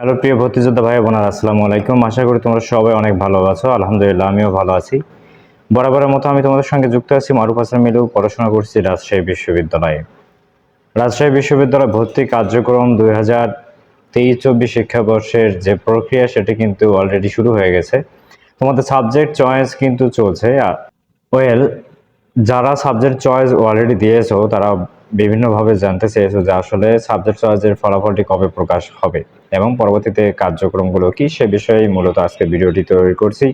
Hello, প্রিয় ভর্তিযোদ্ধা ভাই বোনার, আসসালামু আলাইকুম। আশা করি তোমরা সবাই অনেক ভালো আছো। আলহামদুলিল্লাহ, আমিও ভালো আছি। বরাবরের মতো আমি তোমাদের সঙ্গে যুক্ত আছি মারুফ হাসান মিলু। পড়াশোনা করছি রাজশাহী বিশ্ববিদ্যালয়ে। রাজশাহী বিশ্ববিদ্যালয় ভর্তি কার্যক্রম দুই হাজার তেইশ চব্বিশ শিক্ষাবর্ষের যে প্রক্রিয়া, সেটি কিন্তু অলরেডি শুরু হয়ে গেছে। তোমাদের সাবজেক্ট চয়েস কিন্তু চলছে। ওয়েল যারা সাবজেক্ট চয়েস অলরেডি দিয়েছ, তারা বিভিন্নভাবে জানতে চেয়েছো যে আসলে সাবজেক্ট চয়েসের ফলাফলটি কবে প্রকাশ হবে এবং পরবর্তীতে কার্যক্রমগুলো কি সে বিষয়ে মূলত আজকে ভিডিওটি তৈরি করছি।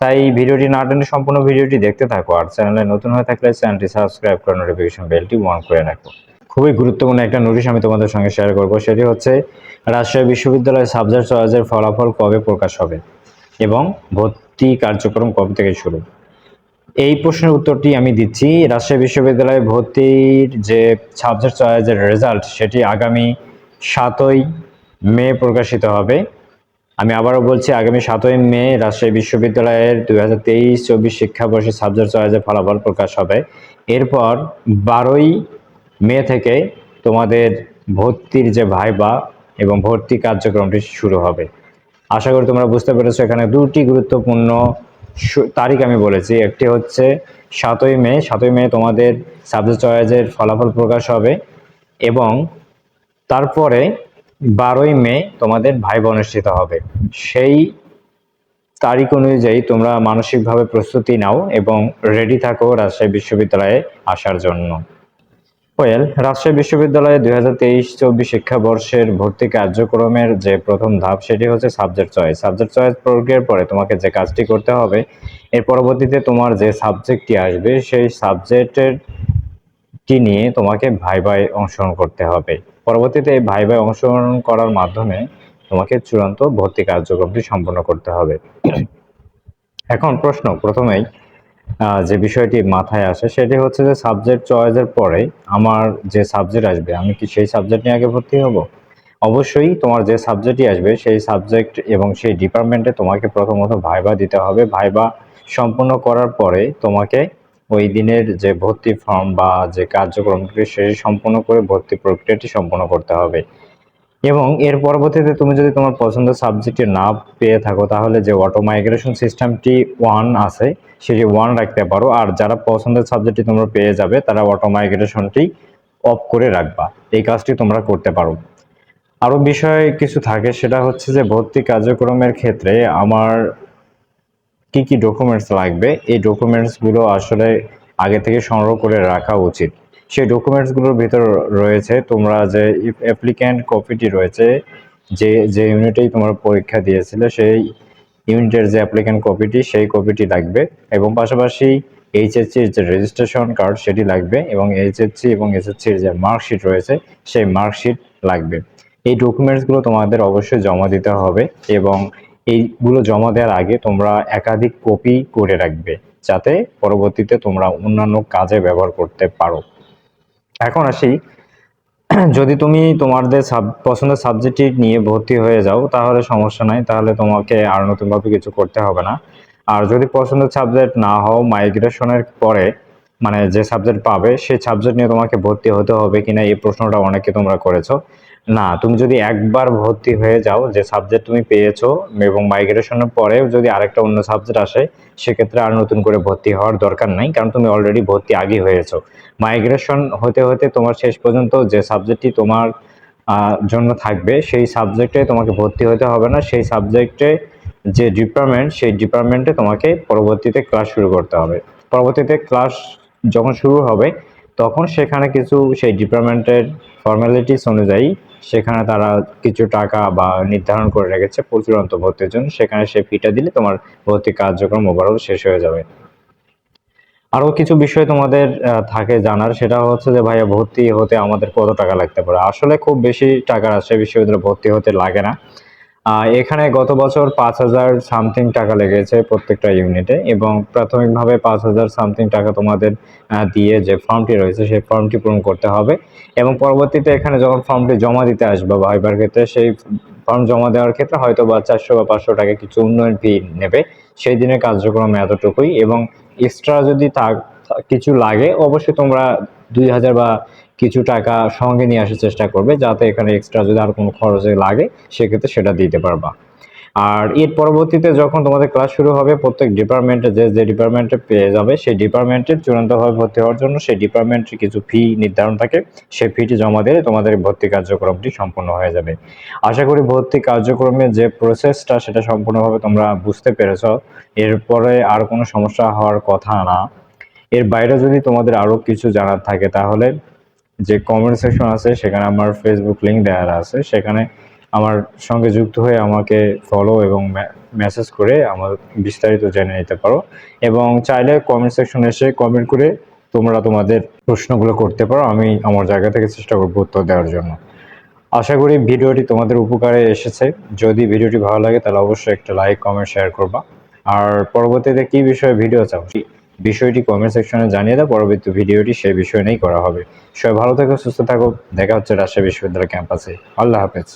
তাই ভিডিওটি না টেনে সম্পূর্ণ ভিডিওটি দেখতে থাকো আর চ্যানেলে নতুন হয়ে থাকলে চ্যানেলটি সাবস্ক্রাইব করে নোটিফিকেশন বেলটি অন করে রাখো। খুবই গুরুত্বপূর্ণ একটা নোটিশ আমি তোমাদের সঙ্গে শেয়ার করব, সেটি হচ্ছে রাজশাহী বিশ্ববিদ্যালয়ের সাবজেক্ট চয়েসের ফলাফল কবে প্রকাশ হবে এবং ভর্তি কার্যক্রম কবে থেকে শুরু? এই প্রশ্নের উত্তরটি আমি দিচ্ছি। রাজশাহী বিশ্ববিদ্যালয়ে ভর্তির যে সাবজেক্ট চয়েসের রেজাল্ট সেটি আগামী সাতই মে প্রকাশিত হবে। আমি আবারও বলছি, আগামী সাতই মে রাজশাহী বিশ্ববিদ্যালয়ের দুই হাজার তেইশ চব্বিশ শিক্ষাবর্ষে সাবজেক্ট চয়েসের ফলাফল প্রকাশ হবে। এরপর বারোই মে থেকে তোমাদের ভর্তির যে ভাইবা এবং ভর্তি কার্যক্রমটি শুরু হবে। আশা করি তোমরা বুঝতে পেরেছ, এখানে দুটি গুরুত্বপূর্ণ তারিখ আমি বলেছি, একটি হচ্ছে সাতই মে সাতই মে তোমাদের সাবজেক্ট চয়েজের ফলাফল প্রকাশ হবে এবং তারপরে বারোই মে তোমাদের ভাইবা অনুষ্ঠিত হবে। সেই তারিখ অনুযায়ী তোমরা মানসিকভাবে প্রস্তুতি নাও এবং রেডি থাকো রাজশাহী বিশ্ববিদ্যালয়ে আসার জন্য। ওয়েল, রাজশাহী বিশ্ববিদ্যালয়ে দুই হাজার তেইশ চব্বিশ শিক্ষাবর্ষের ভর্তি কার্যক্রমের যে প্রথম ধাপ, সেটি হচ্ছে সাবজেক্ট চয়েস সাবজেক্ট চয়েস প্রক্রিয়ার পরে তোমাকে যে কাজটি করতে হবে, এর পরবর্তীতে তোমার যে সাবজেক্টটি আসবে, সেই সাবজেক্টের টি নিয়ে তোমাকে ভাইভাই অংশগ্রহণ করতে হবে। পরবর্তীতে এই ভাইভাই অংশগ্রহণ করার মাধ্যমে তোমাকে চূড়ান্ত ভর্তি কার্যক্রমটি সম্পন্ন করতে হবে। এখন প্রশ্ন, প্রথমেই যে বিষয়টি মাথায় আসে সেটি হচ্ছে যে সাবজেক্ট চয়েসের পরে আমার যে সাবজেক্ট আসবে, আমি কি সেই সাবজেক্ট নিয়ে আগে ভর্তি হব? অবশ্যই তোমার যে সাবজেক্টই আসবে, সেই সাবজেক্ট এবং সেই ডিপার্টমেন্টে তোমাকে প্রথমত ভাইবা দিতে হবে। ভাইবা সম্পূর্ণ করার পরে তোমাকে ওই দিনের যে ভর্তি ফর্ম বা যে কার্যক্রমটি, সেটি সম্পূর্ণ করে ভর্তি প্রক্রিয়াটি সম্পূর্ণ করতে হবে। এবং এর পরবর্তীতে তুমি যদি তোমার পছন্দের সাবজেক্টে না পেয়ে থাকো, তাহলে যে অটো মাইগ্রেশন সিস্টেমটি ওয়ান আছে, সেটি ওয়ান রাখতে পারো। আর যারা পছন্দের সাবজেক্টটি তোমরা পেয়ে যাবে, তারা অটো মাইগ্রেশনটি অফ করে রাখবা। এই কাজটি তোমরা করতে পারো। আরও বিষয় কিছু থাকে, সেটা হচ্ছে যে ভর্তি কার্যক্রমের ক্ষেত্রে আমার কি কি ডকুমেন্টস লাগবে? এই ডকুমেন্টসগুলো আসলে আগে থেকে সংগ্রহ করে রাখা উচিত। সেই ডকুমেন্টসগুলোর ভিতর রয়েছে, তোমরা যে অ্যাপ্লিক্যান্ট কপিটি রয়েছে, যে যে ইউনিটেই তোমরা পরীক্ষা দিয়েছিলে, সেই ইউনিটের যে অ্যাপ্লিক্যান্ট কপিটি সেই কপিটি লাগবে। এবং পাশাপাশি এইচএসসির যে রেজিস্ট্রেশন কার্ড সেটি লাগবে এবং এইচএসসি এবং এসএসসির যে মার্কশিট রয়েছে, সেই মার্কশিট লাগবে। এই ডকুমেন্টসগুলো তোমাদের অবশ্যই জমা দিতে হবে এবং এইগুলো জমা দেওয়ার আগে তোমরা একাধিক কপি করে রাখবে, যাতে পরবর্তীতে তোমরা অন্যান্য কাজে ব্যবহার করতে পারো। এখন আসি। যদি তুমি তোমাদের সাব, পছন্দের সাবজেক্টটি নিয়ে ভর্তি হয়ে যাও, তাহলে সমস্যা নাই, তাহলে তোমাকে আর নতুনভাবে কিছু করতে হবে না। আর যদি পছন্দের সাবজেক্ট না হও মাইগ্রেশনের পরে মানে যে সাবজেক্ট পাবে, সেই সাবজেক্ট নিয়ে তোমাকে ভর্তি হতে হবে কিনা, এই প্রশ্নটা অনেকে তোমরা করেছ। না, তুমি যদি একবার ভর্তি হয়ে যাও যে সাবজেক্ট তুমি পেয়েছ এবং মাইগ্রেশনের পরেও যদি আরেকটা অন্য সাবজেক্ট আসে, সেক্ষেত্রে আর নতুন করে ভর্তি হওয়ার দরকার নাই, কারণ তুমি অলরেডি ভর্তি আগে হয়েছো। মাইগ্রেশন হতে হতে তোমার শেষ পর্যন্ত যে সাবজেক্টটি তোমার জন্য থাকবে, সেই সাবজেক্টে তোমাকে ভর্তি হতে হবে না, সেই সাবজেক্টে যে ডিপার্টমেন্ট সেই ডিপার্টমেন্টে তোমাকে পরবর্তীতে ক্লাস শুরু করতে হবে। পরবর্তীতে ক্লাস যখন শুরু হবে তখন সেখানে কিছু সেই ডিপার্টমেন্টের ফর্মালিটিস অনুযায়ী সেখানে তারা কিছু টাকা বা নির্ধারণ করে রেখেছে চূড়ান্ত ভর্তির জন্য। সেখানে সে ফিটা দিলে তোমার ভর্তি কার্যক্রম ওভারঅল শেষ হয়ে যাবে। আরও কিছু বিষয় তোমাদের থাকে জানার, সেটা হচ্ছে যে ভাইয়া ভর্তি হতে আমাদের কত টাকা লাগতে পারে? আসলে খুব বেশি টাকা রাজশাহী বিশ্ববিদ্যালয়ে ভর্তি হতে লাগে না। এখানে গত বছর পাঁচ হাজার সামথিং টাকা লেগেছে প্রত্যেকটা ইউনিটে এবং প্রাথমিকভাবে পাঁচ হাজার সামথিং টাকা তোমাদের দিয়ে যে ফর্মটি রয়েছে সেই ফর্মটি পূরণ করতে হবে এবং পরবর্তীতে এখানে যখন ফর্মটি জমা দিতে আসবে ভাইবার ক্ষেত্রে সেই ফর্ম জমা দেওয়ার ক্ষেত্রে হয়তো বা চারশো বা পাঁচশো টাকা কিছু উন্নয়ন ফি নেবে। সেই দিনের কার্যক্রম এতটুকুই এবং এক্সট্রা যদি কিছু লাগে, অবশ্যই তোমরা দুই হাজার বা কিছু টাকা সঙ্গে নিয়ে আসার চেষ্টা করবে, যাতে এখানে এক্সট্রা যদি আর কোনো খরচে লাগে, সেক্ষেত্রে সেটা দিতে পারবা। আর এর পরবর্তীতে যখন তোমাদের ক্লাস শুরু হবে, প্রত্যেক ডিপার্টমেন্টে যে যে ডিপার্টমেন্টে পেয়ে যাবে, সেই ডিপার্টমেন্টের চূড়ান্তভাবে ভর্তি হওয়ার জন্য সেই ডিপার্টমেন্টের কিছু ফি নির্ধারণ থাকে। সেই ফিটি জমা দিলে তোমাদের ভর্তি কার্যক্রমটি সম্পূর্ণ হয়ে যাবে। আশা করি ভর্তি কার্যক্রমের যে প্রসেসটা সেটা সম্পূর্ণভাবে তোমরা বুঝতে পেরেছ। এরপরে আর কোনো সমস্যা হওয়ার কথা না। এর বাইরে যদি তোমাদের আরও কিছু জানার থাকে, তাহলে যে কমেন্ট সেকশন আছে, সেখানে আমার ফেসবুক লিঙ্ক দেওয়া আছে। সেখানে আমার সঙ্গে যুক্ত হয়ে আমাকে ফলো এবং মেসেজ করে আমার বিস্তারিত জেনে নিতে পারো। এবং চাইলে কমেন্ট সেকশনে এসে কমেন্ট করে তোমরা তোমাদের প্রশ্নগুলো করতে পারো। আমি আমার জায়গা থেকে চেষ্টা করব উত্তর দেওয়ার জন্য। আশা করি ভিডিওটি তোমাদের উপকারে এসেছে। যদি ভিডিওটি ভালো লাগে, তাহলে অবশ্যই একটা লাইক কমেন্ট শেয়ার করবা। আর পরবর্তীতে কি বিষয়ে ভিডিও চাও? বিষয়টি কমেন্ট সেকশনে জানিয়ে দাও, পরবর্তী ভিডিওটি সেই বিষয় নিয়েই করা হবে। সবাই ভালো থাকো, সুস্থ থাকো। দেখা হচ্ছে রাজশাহী বিশ্ববিদ্যালয় ক্যাম্পাসে আল্লাহ হাফেজ।